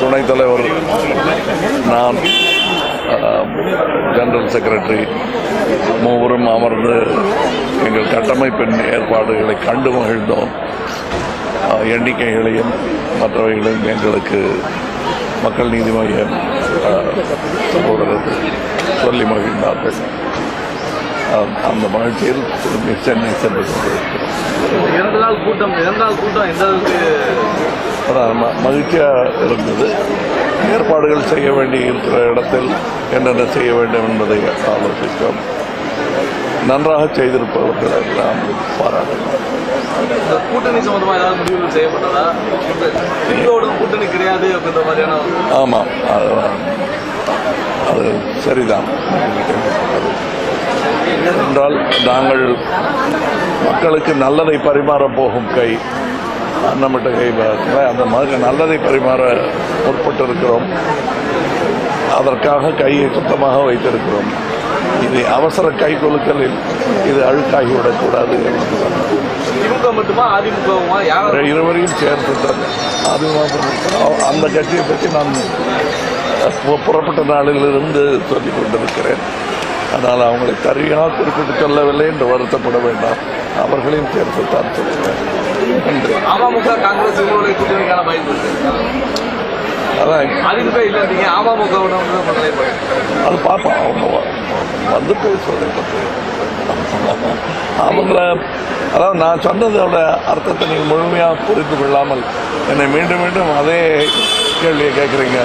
துணைத் தலைவர் நான் ஜெனரல் செக்ரட்டரி மூவரும் அமர்ந்து எங்கள் கட்டமைப்பின் ஏற்பாடுகளை கண்டு மகிழ்ந்தோம். எண்ணிக்கைகளையும் மற்றவைகளையும் எங்களுக்கு மக்கள் நீதி மையம் சகோதரர்கள் சொல்லி மகிழ்ந்தார்கள். அந்த மகிழ்ச்சியில் சென்னை சென்று கொண்டிருக்கிறோம். இரண்டு நாள் கூட்டம் இரண்டு நாள் கூட்டம் எந்த அளவுக்கு மகிழ்ச்சியாக இருந்தது. ஏற்பாடுகள் செய்ய வேண்டி இருக்கிற இடத்தில் என்னென்ன செய்ய வேண்டும் என்பதை ஆலோசித்தோம். நன்றாக செய்திருப்பவர்கள் கூட்டணி ஏதாவது முடிவுகள் செய்யப்பட்டதா? திமுகவோட கூட்டணி கிடையாது அப்படின்ற மாதிரியான ஆமாம் அது சரிதான். என்றால் நாங்கள் மக்களுக்கு நல்லதை பரிமாற போகும் கை. நம்மகிட்ட கை பார்க்கல. அந்த மாதிரி நல்லதை பரிமாற முற்பட்டு இருக்கிறோம் அதற்காக கையை சுத்தமாக வைத்திருக்கிறோம். இது அவசர கை கொலுக்கலில் இது அழுக்காகிவிடக்கூடாது இருவரையும் சேர்த்து தான். அது அந்த கட்சியை பற்றி நான் புறப்பட்ட நாளிலிருந்து சொல்லிக் கொண்டிருக்கிறேன். ஆனால் அவங்களை தனியாக குறிப்பிட்டு சொல்லவில்லை என்று வருத்தப்பட வேண்டாம். அவர்களையும் சேர்த்து தான் சொல்கிறேன் நன்றி. அமமுக காங்கிரஸ் இவங்களுடைய கூட்டணிக்கான வாய்ப்பு அது பார்ப்போம். அவங்க வந்து பேசுவதை பற்றி. அவங்கள அதாவது நான் சொன்னதோட அர்த்தத்தை நீங்கள் முழுமையாக புரிந்து கொள்ளாமல் என்னை மீண்டும் மீண்டும் அதே கேள்வியை கேட்குறீங்க.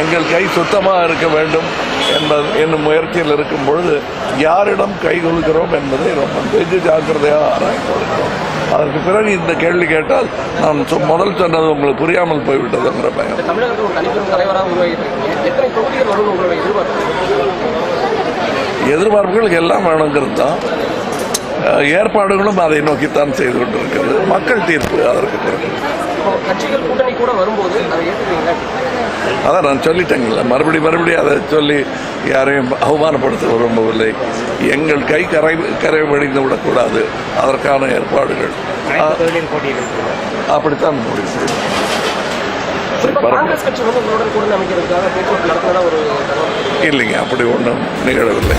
எங்கள் கை சுத்தமாக இருக்க வேண்டும் என்பது என்னும் முயற்சியில் இருக்கும் பொழுது யாரிடம் கை கொள்கிறோம் என்பதை ரொம்ப வெகு ஜாக்கிரதையாக ஆராய்ந்து கொள்கிறோம். அதற்கு பிறகு இந்த கேள்வி கேட்டால் நான் முதல் சொன்னது உங்களுக்கு புரியாமல் போய்விட்டதுங்கிற பயம். எதிர்பார்ப்புகள்? எல்லாம் வேணுங்கிறது தான். ஏற்பாடுகளும் அதை நோக்கித்தான் செய்து கொண்டிருக்கிறது. மக்கள் தீர்ப்பு அதற்கு பிறகு. கட்சிகள் கூட்டணி கூட வரும்போது அதை ஏற்றுக்கிறீங்களா அதான் நான் சொல்லிட்டேங்கல்ல மறுபடி மறுபடியும் அதை சொல்லி யாரையும் அவமானப்படுத்த விரும்பவில்லை. எங்கள் கை கரை கரை வடிந்து விடக்கூடாது. அதற்கான ஏற்பாடுகள். அப்படித்தான் முடிவு தகவல் இல்லைங்க அப்படி ஒன்றும் நிகழவில்லை.